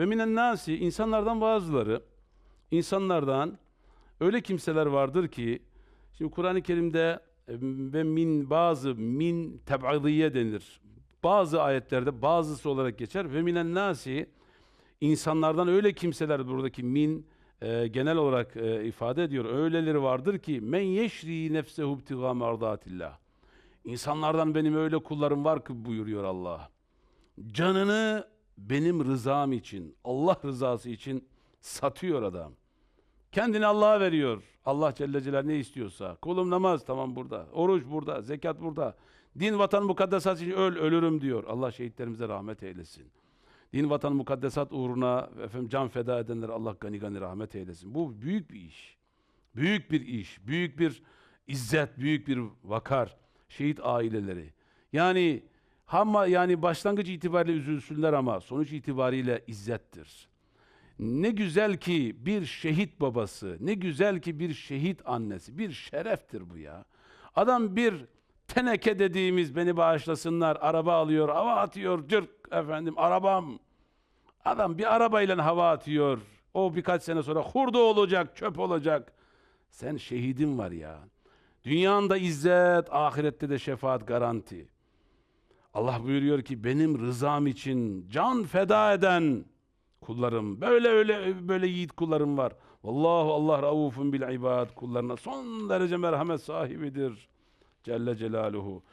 Ve minen nasi insanlardan bazıları insanlardan öyle kimseler vardır ki şimdi Kur'an-ı Kerim'de e, ve min bazı min teb'idiyye denir. Bazı ayetlerde bazısı olarak geçer ve minen nasi insanlardan öyle kimseler buradaki min e, genel olarak e, ifade ediyor. Öyleleri vardır ki men yeşri nefsehu ibtiga merdatillah. İnsanlardan benim öyle kullarım var ki buyuruyor Allah. Canını benim rızam için, Allah rızası için satıyor adam. Kendini Allah'a veriyor. Allah Celle Celaluhu ne istiyorsa. Kulum namaz tamam burada. Oruç burada. Zekat burada. Din vatan mukaddesat için öl ölürüm diyor. Allah şehitlerimize rahmet eylesin. Din vatan mukaddesat uğruna efendim can feda edenlere Allah gani gani rahmet eylesin. Bu büyük bir iş. Büyük bir iş. Büyük bir izzet, büyük bir vakar. Şehit aileleri. Yani ama yani başlangıç itibariyle üzülsünler ama sonuç itibariyle izzettir. Ne güzel ki bir şehit babası, ne güzel ki bir şehit annesi, bir şereftir bu ya. Adam bir teneke dediğimiz beni bağışlasınlar, araba alıyor, hava atıyor, cırk efendim arabam. Adam bir arabayla hava atıyor. O birkaç sene sonra hurda olacak, çöp olacak. Sen şehidin var ya. Dünyanda izzet, ahirette de şefaat garanti. Allah buyuruyor ki benim rızam için can feda eden kullarım. Böyle öyle böyle yiğit kullarım var. Vallahu Allah raufun bil ibad kullarına son derece merhamet sahibidir. Celle Celaluhu.